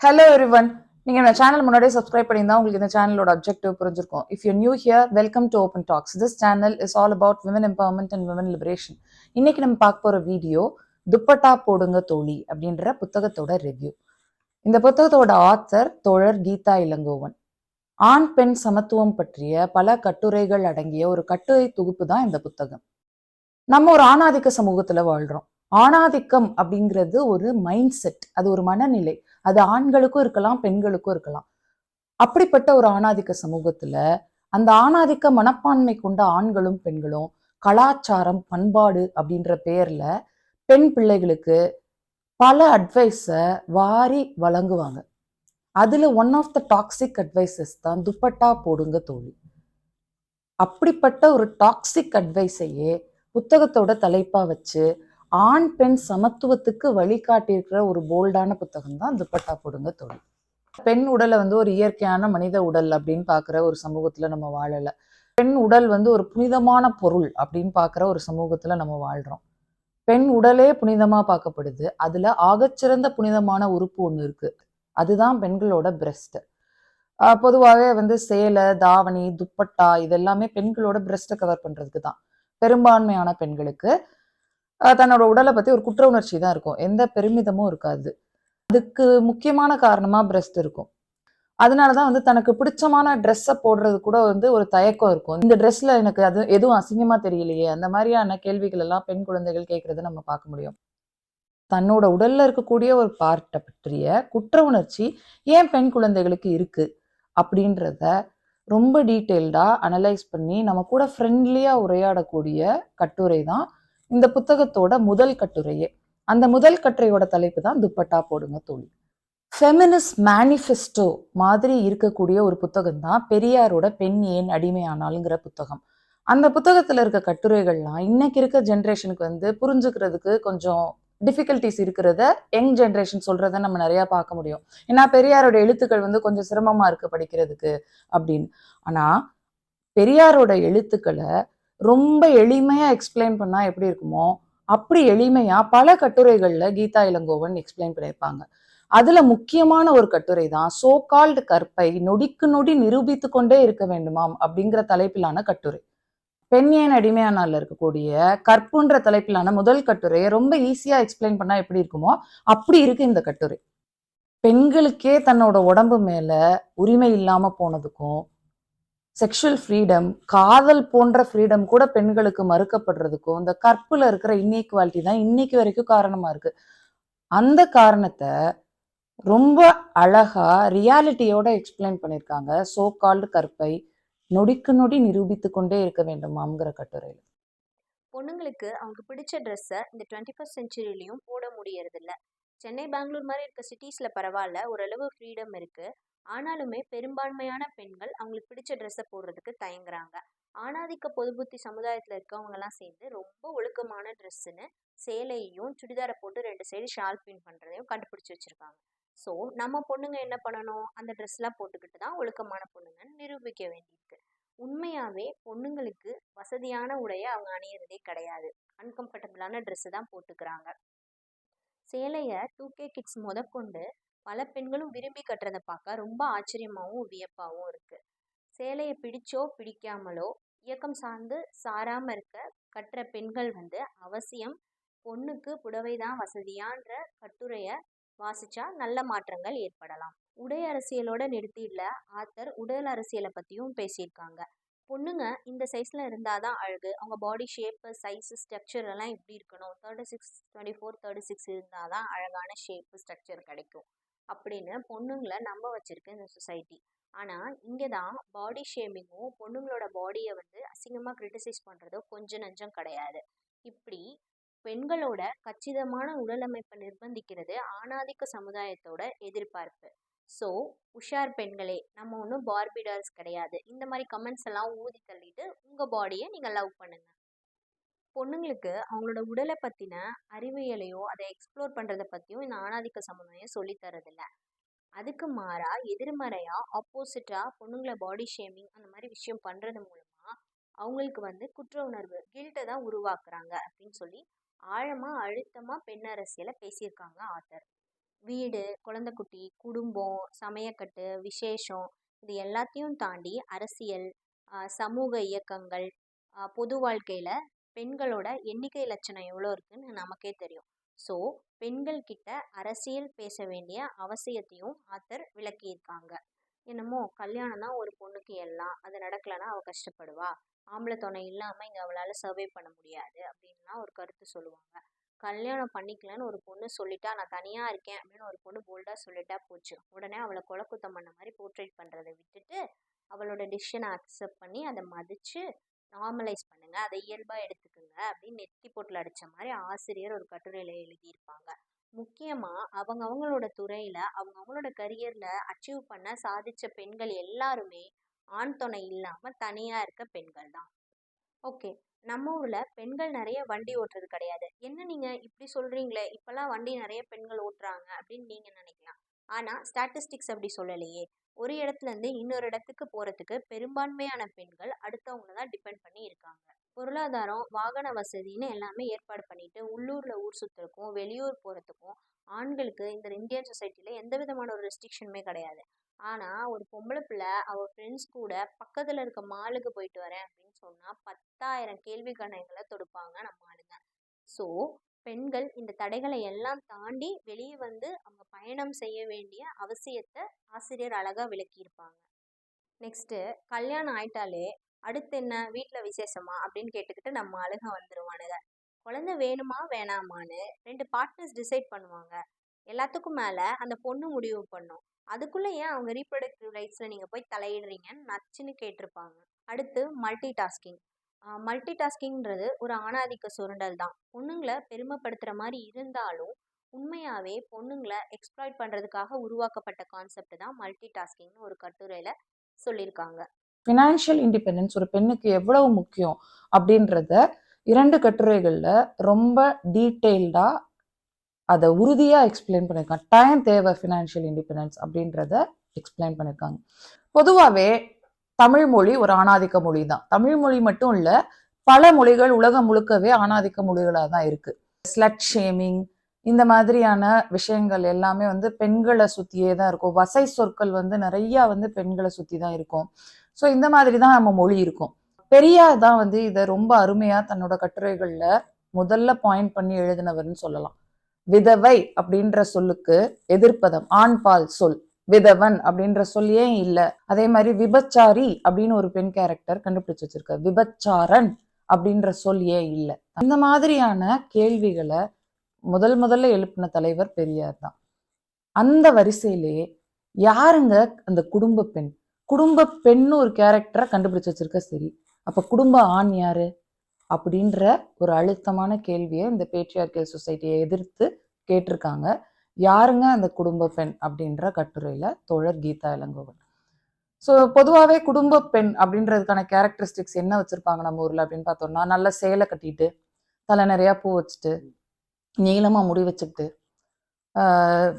Hello everyone நீங்கள் இந்த channel முன்னாடியே சப்ஸ்கிரைப் பண்ணியிருந்தா உங்களுக்கு இந்த சேனலோட அப்ஜெக்டிவ் புரிஞ்சிருக்கும். If you new here welcome to open talks this channel is all about women empowerment and women liberation இன்னைக்கு நம்ம பார்க்க போகிற வீடியோ துப்பட்டா போடுங்க தோழி அப்படின்ற புத்தகத்தோட ரிவ்யூ இந்த புத்தகத்தோட ஆத்தர் தோழர் கீதா இளங்கோவன். ஆண் பெண் சமத்துவம் பற்றிய பல கட்டுரைகள் அடங்கிய ஒரு கட்டுரை தொகுப்பு தான் இந்த புத்தகம். நம்ம ஒரு ஆணாதிக்க சமூகத்தில் வாழ்கிறோம் ஆணாதிக்கம் அப்படிங்கிறது ஒரு மைண்ட் செட் அது ஒரு மனநிலை. அது ஆண்களுக்கும் இருக்கலாம் பெண்களுக்கும் இருக்கலாம். அப்படிப்பட்ட ஒரு ஆணாதிக்க சமூகத்துல அந்த ஆணாதிக்க மனப்பான்மை கொண்ட ஆண்களும் பெண்களும் கலாச்சாரம் பண்பாடு அப்படின்ற பெயர்ல பெண் பிள்ளைகளுக்கு பல அட்வைஸை வாரி வழங்குவாங்க. அதில் one of the toxic advices தான் துப்பட்டா போடுங்க தோழி. அப்படிப்பட்ட ஒரு டாக்ஸிக் அட்வைஸையே புத்தகத்தோட தலைப்பாக வச்சு ஆண் பெண் சமத்துவத்துக்கு வழிகாட்டியிருக்கிற ஒரு போல்டான புத்தகம் தான் துப்பட்டா போடுங்க தோழி பெண் உடலை வந்து ஒரு இயற்கையான மனித உடல் அப்படின்னு பார்க்குற ஒரு சமூகத்துல நம்ம வாழல. பெண் உடல் வந்து ஒரு புனிதமான பொருள் அப்படின்னு பார்க்குற ஒரு சமூகத்துல நம்ம வாழ்றோம். பெண் உடலே புனிதமா பார்க்கப்படுது. அதுல ஆகச்சிறந்த புனிதமான உறுப்பு ஒன்று இருக்கு. அதுதான் பெண்களோட பிரஸ்ட் பொதுவாகவே வந்து சேலை தாவணி துப்பட்டா இதெல்லாமே பெண்களோட பிரஸ்ட்டை கவர் பண்றதுக்கு தான் பெரும்பான்மையான பெண்களுக்கு தன்னோட உடலை பத்தி ஒரு குற்ற உணர்ச்சி தான் இருக்கும். எந்த பெருமிதமும் இருக்காது. அதுக்கு முக்கியமான காரணமா பிரஸ்ட் இருக்கும். அதனாலதான் வந்து தனக்கு பிடிச்சமான ட்ரெஸ்ஸை போடுறது கூட வந்து ஒரு தயக்கம் இருக்கும். இந்த ட்ரெஸ்ல எனக்கு அது எதுவும் அசிங்கமா தெரியலையே? அந்த மாதிரியான கேள்விகள் எல்லாம் பெண் குழந்தைகள் கேட்கறத நம்ம பார்க்க முடியும். தன்னோட உடல்ல இருக்கக்கூடிய ஒரு பார்ட்டை பற்றிய குற்ற உணர்ச்சி ஏன் பெண் குழந்தைகளுக்கு இருக்கு? அப்படின்றத ரொம்ப டீட்டெயில்டா அனலைஸ் பண்ணி நம்ம கூட ஃப்ரெண்ட்லியா உரையாடக்கூடிய கட்டுரை தான் இந்த புத்தகத்தோட முதல் கட்டுரையே. அந்த முதல் கட்டுரையோட தலைப்பு தான் துப்பட்டா போடுங்க தோழி. ஃபெமினிஸ்ட் மேனிஃபெஸ்டோ மாதிரி இருக்கக்கூடிய ஒரு புத்தகம் தான் பெரியாரோட பெண் ஏன் அடிமையானாலுங்கிற புத்தகம். அந்த புத்தகத்தில் இருக்க கட்டுரைகள்லாம் இன்னைக்கு இருக்க ஜென்ரேஷனுக்கு வந்து புரிஞ்சுக்கிறதுக்கு கொஞ்சம் டிஃபிகல்ட்டிஸ் இருக்கிறத யங் ஜென்ரேஷன் சொல்கிறத நம்ம நிறையா பார்க்க முடியும். ஏன்னா பெரியாரோட எழுத்துக்கள் வந்து கொஞ்சம் சிரமமாக இருக்குது படிக்கிறதுக்கு அப்படின்னு. ஆனால் பெரியாரோட எழுத்துக்களை ரொம்ப எளிமையா எக்ஸ்பிளைன் பண்ணா எப்படி இருக்குமோ அப்படி எளிமையா பல கட்டுரைகள்ல கீதா இளங்கோவன் எக்ஸ்பிளைன் பண்ணியிருப்பாங்க. அதுல முக்கியமான ஒரு கட்டுரை தான் சோ கால்டு கற்பை நொடிக்கு நொடி நிரூபித்து கொண்டே இருக்க வேண்டுமாம் அப்படிங்கிற தலைப்பிலான கட்டுரை. பெண் ஏன் அடிமையானால இருக்கக்கூடிய கற்புன்ற தலைப்பிலான முதல் கட்டுரையை ரொம்ப ஈஸியா எக்ஸ்பிளைன் பண்ணா எப்படி இருக்குமோ அப்படி இருக்கு இந்த கட்டுரை. பெண்களுக்கே தன்னோட உடம்பு மேல உரிமை இல்லாம போனதுக்கும் செக்ஷுவல் ஃப்ரீடம் காதல் போன்ற ஃப்ரீடம் கூட பெண்களுக்கு மறுக்கப்படுறதுக்கும் இந்த கற்புல இருக்கிற இன்இக்வாலிட்டி தான் இன்னைக்கு வரைக்கும் காரணமா இருக்கு. அந்த காரணத்தை ரொம்ப அழகா ரியாலிட்டியோட எக்ஸ்பிளைன் பண்ணியிருக்காங்க சோ கால்டு கற்பை நொடிக்கு நொடி நிரூபித்து கொண்டே இருக்க வேண்டுமாங்கிற கட்டுரையில். பொண்ணுங்களுக்கு அவங்க பிடிச்ச ட்ரெஸ்ஸை இந்த டுவெண்ட்டி ஃபஸ்ட் செஞ்சுரிலையும் போட முடியறதில்ல. சென்னை பெங்களூர் மாதிரி இருக்க சிட்டிஸில் பரவாயில்ல ஓரளவு ஃப்ரீடம் இருக்குது ஆனாலுமே பெரும்பான்மையான பெண்கள் அவங்களுக்கு பிடிச்ச ட்ரெஸ்ஸை போடுறதுக்கு தயங்குறாங்க. ஆணாதிக்க பொதுபுத்தி சமுதாயத்தில் இருக்கவங்கெல்லாம் சேர்ந்து ரொம்ப ஒழுக்கமான ட்ரெஸ்ஸுன்னு சேலையையும் சுடிதாரை போட்டு ரெண்டு சைடு ஷால் பின் பண்ணுறதையும் கண்டுபிடிச்சி வச்சுருக்காங்க. ஸோ நம்ம பொண்ணுங்க என்ன பண்ணணும்? அந்த ட்ரெஸ்லாம் போட்டுக்கிட்டு தான் ஒழுக்கமான பொண்ணுங்கன்னு நிரூபிக்க வேண்டியிருக்கு. உண்மையாகவே பொண்ணுங்களுக்கு வசதியான உடையை அவங்க அணியிறதே கிடையாது. அன்கம்ஃபர்டபுளான ட்ரெஸ்ஸு தான் போட்டுக்கிறாங்க. சேலையை டூ கே கிட்ஸ் முதற்கொண்டு பல பெண்களும் விரும்பி கட்டுறதை பார்க்க ரொம்ப ஆச்சரியமாகவும் வியப்பாகவும் இருக்குது சேலையை பிடிச்சோ பிடிக்காமலோ இயக்கம் சார்ந்து சாராமல் இருக்க கட்டுற பெண்கள் வந்து அவசியம். பொண்ணுக்கு புடவை தான் வசதியான்ற கட்டுரையை வாசிச்சா நல்ல மாற்றங்கள் ஏற்படலாம். உடை அரசியலோட நிறுத்தியில் ஆத்தர் உடல் அரசியலை பற்றியும் பேசியிருக்காங்க. பொண்ணுங்க இந்த சைஸில் இருந்தால் தான் அழகு. அவங்க பாடி ஷேப்பு சைஸு ஸ்ட்ரக்சர் எல்லாம் எப்படி இருக்கணும்? Thirty six twenty four thirty six இருந்தால் தான் அழகான ஷேப்பு ஸ்ட்ரக்சர் கிடைக்கும். அப்படின்னு பொண்ணுங்களை நம்ப வச்சிருக்கு இந்த சொசைட்டி ஆனால் இங்கே தான் பாடி ஷேமிங்கும் பொண்ணுங்களோட பாடியை வந்து அசிங்கமாக கிரிட்டிசைஸ் பண்ணுறதோ கொஞ்சம் நஞ்சம் கிடையாது. இப்படி பெண்களோட கச்சிதமான உடலமைப்பை நிர்பந்திக்கிறது ஆணாதிக்க சமுதாயத்தோட எதிர்பார்ப்பு. ஸோ உஷார் பெண்களே நம்ம ஒன்றும் பார்பிடார்ஸ் கிடையாது. இந்த மாதிரி கமெண்ட்ஸ் எல்லாம் ஊதி தள்ளிட்டு உங்கள் பாடியை நீங்கள் லவ் பண்ணுங்கள் பொண்ணுங்களுக்கு அவங்களோட உடலை பற்றின அறிவியலையோ அதை எக்ஸ்ப்ளோர் பண்ணுறதை பற்றியும் இந்த ஆணாதிக்க சமுதாயம் சொல்லித்தரதில்ல அதுக்கு மாறாக எதிர்மறையாக ஆப்போசிட்டாக பொண்ணுங்களை பாடி ஷேமிங் அந்த மாதிரி விஷயம் பண்ணுறது மூலமாக அவங்களுக்கு வந்து குற்ற உணர்வு கில்ட்டை தான் உருவாக்குறாங்க அப்படின்னு சொல்லி ஆழமாக அழுத்தமாக பெண் அரசியலை பேசியிருக்காங்க ஆத்தர் வீடு குழந்தைக்குட்டி குடும்பம் சமையக்கட்டு விசேஷம் இது எல்லாத்தையும் தாண்டி அரசியல் சமூக இயக்கங்கள் பொது வாழ்க்கையில் பெண்களோட எண்ணிக்கை லட்சணம் எவ்வளோ இருக்குன்னு நமக்கே தெரியும். ஸோ பெண்கள் கிட்ட அரசியல் பேச வேண்டிய அவசியத்தையும் ஆத்தர் விளக்கியிருக்காங்க. என்னமோ கல்யாணம் தான் ஒரு பொண்ணுக்கு எல்லாம். அது நடக்கலைன்னா அவள் கஷ்டப்படுவா. ஆம்பளை துணை இல்லாமல் இங்கே அவளால் சர்வே பண்ண முடியாது அப்படின்லாம் ஒரு கருத்து சொல்லுவாங்க. கல்யாணம் பண்ணிக்கலன்னு ஒரு பொண்ணு சொல்லிட்டா நான் தனியாக இருக்கேன் அப்படின்னு ஒரு பொண்ணு போல்டாக சொல்லிட்டா போச்சு. உடனே அவளை கொலை குத்தம் பண்ண மாதிரி போர்ட்ரேட் பண்ணுறதை விட்டுட்டு அவளோட டிசிஷனை அக்செப்ட் பண்ணி அதை மதித்து நார்மலைஸ் பண்ணுங்க. அதை இயல்பாக எடுத்துக்கோங்க அப்படின்னு நெத்தி போட்டில் அடித்த மாதிரி ஆசிரியர் ஒரு கட்டுரையில் எழுதியிருப்பாங்க. முக்கியமாக அவங்க அவங்களோட துறையில் அவங்க அவங்களோட கரியரில் அச்சீவ் பண்ண சாதித்த பெண்கள் எல்லாருமே ஆண் துணை இல்லாமல் தனியாக இருக்க பெண்கள் தான். ஓகே நம்ம ஊரில் பெண்கள் நிறைய வண்டி ஓட்டுறது கிடையாது. என்ன நீங்கள் இப்படி சொல்கிறீங்களே இப்போல்லாம் வண்டி நிறைய பெண்கள் ஓட்டுறாங்க அப்படின்னு நீங்கள் நினைக்கலாம். ஆனால் ஸ்டாட்டிஸ்டிக்ஸ் அப்படி சொல்லலையே. ஒரு இடத்துலேருந்து இன்னொரு இடத்துக்கு போகிறதுக்கு பெரும்பான்மையான பெண்கள் அடுத்தவங்கள தான் டிபெண்ட் பண்ணி இருக்காங்க. பொருளாதாரம் வாகன வசதின்னு எல்லாமே ஏற்பாடு பண்ணிட்டு உள்ளூரில் ஊர் சுற்றுறதுக்கும் வெளியூர் போகிறதுக்கும் ஆண்களுக்கு இந்த இந்தியன் சொசைட்டியில் எந்த விதமான ஒரு ரெஸ்ட்ரிக்ஷனுமே கிடையாது. ஆனால் ஒரு பொம்பளை பிள்ளை அவள் ஃப்ரெண்ட்ஸ் கூட பக்கத்தில் இருக்க மாலுக்கு போயிட்டு வரேன் அப்படின்னு சொன்னால் பத்தாயிரம் கேள்வி கணங்களை தொடுப்பாங்க நம்ம ஆளுங்க. ஸோ பெண்கள் இந்த தடைகளை எல்லாம் தாண்டி வெளியே வந்து அவங்க பயணம் செய்ய வேண்டிய அவசியத்தை ஆசிரியர் அழகாக விளக்கியிருப்பாங்க. நெக்ஸ்ட்டு கல்யாணம் ஆயிட்டாலே அடுத்து என்ன? வீட்டில் விசேஷமா? அப்படின்னு கேட்டுக்கிட்டு நம்ம அழுக வந்துடுவானுங்க குழந்தை வேணுமா? வேணாமான்னு ரெண்டு பார்ட்னர்ஸ் டிசைட் பண்ணுவாங்க. எல்லாத்துக்கும் மேலே அந்த பொண்ணு முடிவு பண்ணும். அதுக்குள்ளே ஏன் அவங்க ரீப்ரொடக்டிவ் ரைட்ஸில் நீங்கள் போய் தலையிடுறீங்கன்னு நச்சுன்னு கேட்டிருப்பாங்க. அடுத்து மல்டி டாஸ்கிங் மல்டி டாஸ்கிங்கிறது ஒரு ஆணாதிக்க சுரண்டல் தான். பொண்ணுங்களை பெருமைப்படுத்துகிற மாதிரி இருந்தாலும் உண்மையாகவே பொண்ணுங்களை எக்ஸ்ப்ளாய்ட் பண்ணுறதுக்காக உருவாக்கப்பட்ட கான்செப்ட் தான் மல்டி டாஸ்கிங்னு ஒரு கட்டுரையில் சொல்லியிருக்காங்க ஃபினான்ஷியல் இண்டிபெண்டன்ஸ் ஒரு பெண்ணுக்கு எவ்வளவு முக்கியம் அப்படின்றத இரண்டு கட்டுரைகளில் ரொம்ப டீட்டெயில்டாக அதை உறுதியாக எக்ஸ்பிளைன் பண்ணியிருக்காங்க டைம் தேவை ஃபினான்ஷியல் இண்டிபெண்டன்ஸ் அப்படின்றத எக்ஸ்பிளைன் பண்ணியிருக்காங்க பொதுவாகவே தமிழ் மொழி ஒரு ஆணாதிக்க மொழி தான் தமிழ் மொழி மட்டும் இல்லை பல மொழிகள் உலகம் முழுக்கவே ஆணாதிக்க மொழிகளாக தான் இருக்கு. ஸ்லட் ஷேமிங் இந்த மாதிரியான விஷயங்கள் எல்லாமே வந்து பெண்களை சுற்றியே தான் இருக்கும். வசை சொற்கள் வந்து நிறையா வந்து பெண்களை சுற்றி தான் இருக்கும். ஸோ இந்த மாதிரி தான் நம்ம மொழி இருக்கும். பெரியார் தான் வந்து இதை ரொம்ப அருமையாக தன்னோட கட்டுரைகளில் முதல்ல பாயிண்ட் பண்ணி எழுதினவர்னு சொல்லலாம். விதவை அப்படின்ற சொல்லுக்கு எதிர்ப்பதம் ஆண்பால் சொல். விதவன் அப்படின்ற சொல்லியே இல்லை. அதே மாதிரி விபச்சாரி அப்படின்னு ஒரு பெண் கேரக்டர் கண்டுபிடிச்சு வச்சிருக்க. விபச்சாரன் அப்படின்ற சொல்லியே இல்லை. அந்த மாதிரியான கேள்விகளை முதல் முதல்ல எழுப்பின தலைவர் பெரியார் தான். அந்த வரிசையிலே யாருங்க அந்த குடும்ப பெண்? குடும்ப பெண்ணு ஒரு கேரக்டரை கண்டுபிடிச்சு வச்சிருக்க சரி. அப்ப குடும்ப ஆண் யாரு? அப்படின்ற ஒரு அழுத்தமான கேள்வியை இந்த பேட்ரியார்கல் சொசைட்டியை எதிர்த்து கேட்டிருக்காங்க. யாருங்க அந்த குடும்ப பெண் அப்படின்ற கட்டுரையில தோழர் கீதா இளங்கோவன். ஸோ பொதுவாகவே குடும்ப பெண் அப்படின்றதுக்கான கேரக்டரிஸ்டிக்ஸ் என்ன வச்சுருப்பாங்க நம்ம ஊரில் அப்படின்னு பார்த்தோம்னா நல்ல சேலை கட்டிட்டு தலை நிறையா பூ வச்சுட்டு நீளமாக முடி வச்சுக்கிட்டு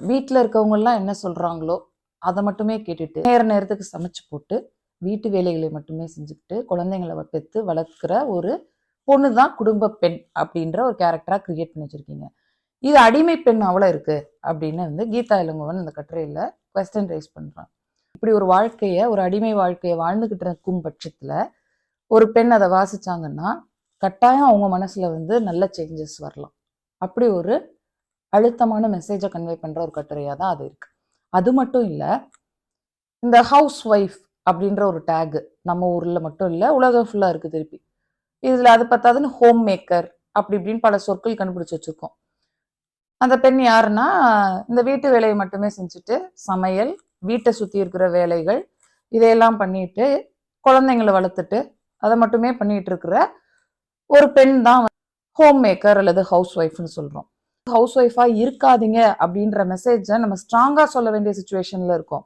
வீட்டில் இருக்கவங்கெல்லாம் என்ன சொல்கிறாங்களோ அதை மட்டுமே கேட்டுட்டு நேர நேரத்துக்கு சமைச்சு போட்டு வீட்டு வேலைகளை மட்டுமே செஞ்சுக்கிட்டு குழந்தைங்களை பெற்று வளர்க்குற ஒரு பொண்ணு தான் குடும்ப பெண் அப்படின்ற ஒரு கேரக்டராக கிரியேட் பண்ணி வச்சுருக்கீங்க. இது அடிமை பெண் அவ்வளோ இருக்குது அப்படின்னு வந்து கீதா இளங்கோவன் அந்த கட்டுரையில் கொஸ்டின் ரைஸ் பண்ணுறான் இப்படி ஒரு வாழ்க்கையை ஒரு அடிமை வாழ்க்கையை வாழ்ந்துக்கிட்டு இருக்கும் பட்சத்தில் ஒரு பெண் அதை வாசிச்சாங்கன்னா கட்டாயம் அவங்க மனசில் வந்து நல்ல சேஞ்சஸ் வரலாம். அப்படி ஒரு அழுத்தமான மெசேஜை கன்வே பண்ணுற ஒரு கட்டுரையாக தான் அது இருக்குது அது மட்டும் இல்லை இந்த ஹவுஸ் ஒய்ஃப் அப்படின்ற ஒரு டேகு நம்ம ஊரில் மட்டும் இல்லை உலகம் ஃபுல்லாக இருக்குது திருப்பி. இதில் அது பத்தாதுன்னு ஹோம் மேக்கர் அப்படி இப்படின்னு பல சொற்கள் கண்டுபிடிச்சி வச்சுருக்கோம். அந்த பெண் யாருன்னா இந்த வீட்டு வேலையை மட்டுமே செஞ்சுட்டு சமையல் வீட்டை சுற்றி இருக்கிற வேலைகள் இதையெல்லாம் பண்ணிட்டு குழந்தைங்களை வளர்த்துட்டு அதை மட்டுமே பண்ணிட்டு இருக்கிற ஒரு பெண் தான் ஹோம் மேக்கர் அல்லது ஹவுஸ் ஒய்ஃப்னு சொல்கிறோம் ஹவுஸ் ஒய்ஃபாக இருக்காதீங்க அப்படின்ற மெசேஜை நம்ம ஸ்ட்ராங்காக சொல்ல வேண்டிய சுச்சுவேஷனில் இருக்கோம்.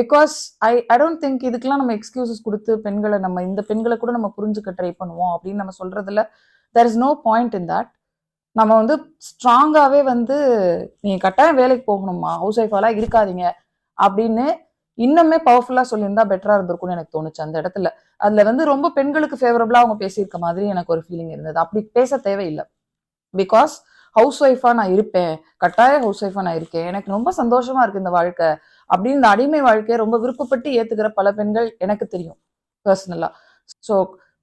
Because I I don't think இதுக்கெல்லாம் நம்ம எக்ஸ்கியூசஸ் கொடுத்து பெண்களை நம்ம இந்த பெண்களை கூட நம்ம புரிஞ்சுக்க ட்ரை பண்ணுவோம் அப்படின்னு நம்ம சொல்கிறதுல there is no point in that நம்ம வந்து ஸ்ட்ராங்காகவே வந்து நீங்கள் கட்டாயம் வேலைக்கு போகணுமா ஹவுஸ் ஒய்ஃபாலாம் இருக்காதீங்க அப்படின்னு இன்னுமே பவர்ஃபுல்லாக சொல்லியிருந்தா பெட்டராக இருந்திருக்கும்னு எனக்கு தோணுச்சு அந்த இடத்துல. அதில் வந்து ரொம்ப பெண்களுக்கு ஃபேவரபுளாக அவங்க பேசியிருக்க மாதிரி எனக்கு ஒரு ஃபீலிங் இருந்தது. அப்படி பேச தேவையில்லை. பிகாஸ் ஹவுஸ் ஒய்ஃபாக நான் இருப்பேன் கட்டாய ஹவுஸ் ஒய்ஃபாக நான் இருக்கேன் எனக்கு ரொம்ப சந்தோஷமாக இருக்குது இந்த வாழ்க்கை அப்படின்னு இந்த அடிமை வாழ்க்கையை ரொம்ப விருப்பப்பட்டு ஏற்றுக்கிற பல பெண்கள் எனக்கு தெரியும் பர்சனலாக ஸோ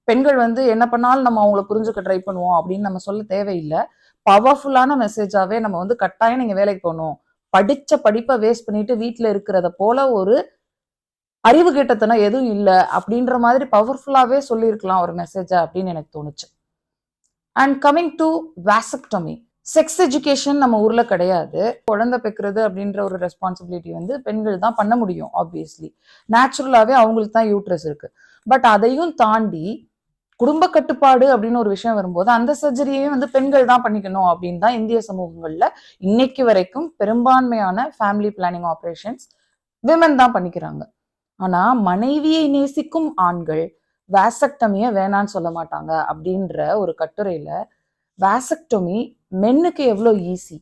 பெண்கள் வந்து என்ன பண்ணாலும் நம்ம அவங்கள புரிஞ்சுக்க ட்ரை பண்ணுவோம் அப்படின்னு நம்ம சொல்ல தேவையில்லை. பவர்ஃபுல்லான மெசேஜாவே நம்ம வந்து கட்டாயம் நீங்க வேலைக்கு போகணும். படிச்ச படிப்பை வேஸ்ட் பண்ணிட்டு வீட்டில் இருக்கிறத போல ஒரு அறிவு கெட்டத்தனம் எதுவும் இல்லை அப்படின்ற மாதிரி பவர்ஃபுல்லாவே சொல்லியிருக்கலாம் ஒரு மெசேஜா அப்படின்னு எனக்கு தோணுச்சு. And coming to vasectomy sex education நம்ம ஊர்ல கிடையாது. குழந்தை பெக்கிறது அப்படின்ற ஒரு ரெஸ்பான்சிபிலிட்டி வந்து பெண்கள் தான் பண்ண முடியும் ஆப்வியஸ்லி நேச்சுரலாவே அவங்களுக்கு தான் யூட்ரஸ் இருக்கு. பட் அதையும் தாண்டி குடும்ப கட்டுப்பாடு அப்படின்னு ஒரு விஷயம் வரும்போது அந்த சர்ஜரியையும் வந்து பெண்கள் தான் பண்ணிக்கணும் அப்படின்னு தான் இந்திய சமூகங்கள்ல இன்னைக்கு வரைக்கும் பெரும்பான்மையான ஃபேமிலி பிளானிங் ஆப்ரேஷன்ஸ் விமன் தான் பண்ணிக்கிறாங்க. ஆனா மனைவியை நேசிக்கும் ஆண்கள் வேசக்டமிய வேணான்னு சொல்ல மாட்டாங்க அப்படின்ற ஒரு கட்டுரையில வேசக்டமி மென்னுக்கு எவ்வளோ ஈஸி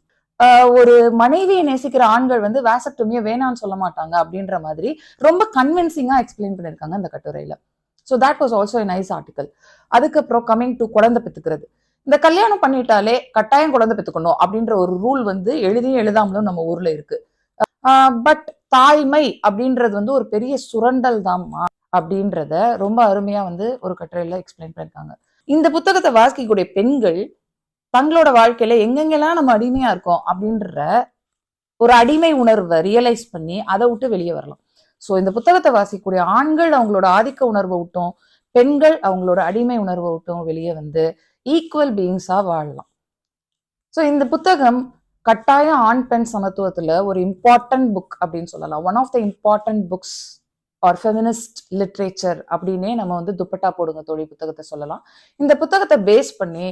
ஒரு மனைவியை நேசிக்கிற ஆண்கள் வந்து வேசக்டமிய வேணான்னு சொல்ல மாட்டாங்க அப்படின்ற மாதிரி ரொம்ப கன்வின்சிங்கா எக்ஸ்பிளைன் பண்ணியிருக்காங்க அந்த கட்டுரையில. So that was also nice article அதுக்கப்புறம் கம்மிங் டு குழந்தை பெத்துக்கிறது. இந்த கல்யாணம் பண்ணிட்டாலே கட்டாயம் குழந்தை பெத்துக்கணும் அப்படின்ற ஒரு ரூல் வந்து எழுதியும் எழுதாமலும் நம்ம ஊர்ல இருக்கு. பட் தாய்மை அப்படின்றது வந்து ஒரு பெரிய சுரண்டல் தான்மா அப்படின்றத ரொம்ப அருமையா வந்து ஒரு கட்டுரையில எக்ஸ்பிளைன் பண்ணியிருக்காங்க இந்த புத்தகத்தை வாசிக்கக்கூடிய பெண்கள் தங்களோட வாழ்க்கையில எங்கெங்கெல்லாம் நம்ம அடிமையா இருக்கோம் அப்படின்ற ஒரு அடிமை உணர்வை ரியலைஸ் பண்ணி அதை விட்டு வெளியே வரலாம். ஸோ இந்த புத்தகத்தை வாசிக்கக்கூடிய ஆண்கள் அவங்களோட ஆதிக்க உணர்வை விட்டும் பெண்கள் அவங்களோட அடிமை உணர்வை விட்டும் வெளியே வந்து ஈக்குவல் பீயிங்ஸாக வாழலாம். ஸோ இந்த புத்தகம் கட்டாயம் ஆண் பெண் சமத்துவத்தில் ஒரு இம்பார்ட்டன்ட் புக் அப்படின்னு சொல்லலாம். One of the important books are feminist literature அப்படின்னே நம்ம வந்து துப்பட்டா போடுங்க தோழி புத்தகத்தை சொல்லலாம். இந்த புத்தகத்தை பேஸ் பண்ணி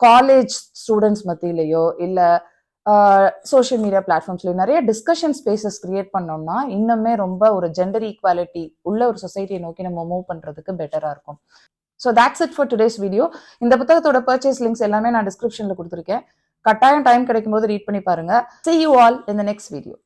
காலேஜ் ஸ்டூடெண்ட்ஸ் மத்தியிலையோ இல்லை சோஷியல் மீடியா பிளாட்ஃபார்ம்ஸ்லையோ நிறைய டிஸ்கஷன் ஸ்பேசஸ் கிரியேட் பண்ணோம்னா இன்னுமே ரொம்ப ஒரு ஜெண்டர் ஈக்குவாலிட்டி உள்ள ஒரு சொசைட்டியை நோக்கி நம்ம மூவ் பண்றதுக்கு பெட்டரா இருக்கும். So that's it for today's video இந்த புத்தகத்தோட பர்ச்சேஸ் லிங்க்ஸ் எல்லாமே நான் டிஸ்கிரிப்ஷன்ல கொடுத்துருக்கேன். கட்டாயம் டைம் கிடைக்கும் போது ரீட் பண்ணி பாருங்க. சி யூ ஆல் இந்த நெக்ஸ்ட் வீடியோ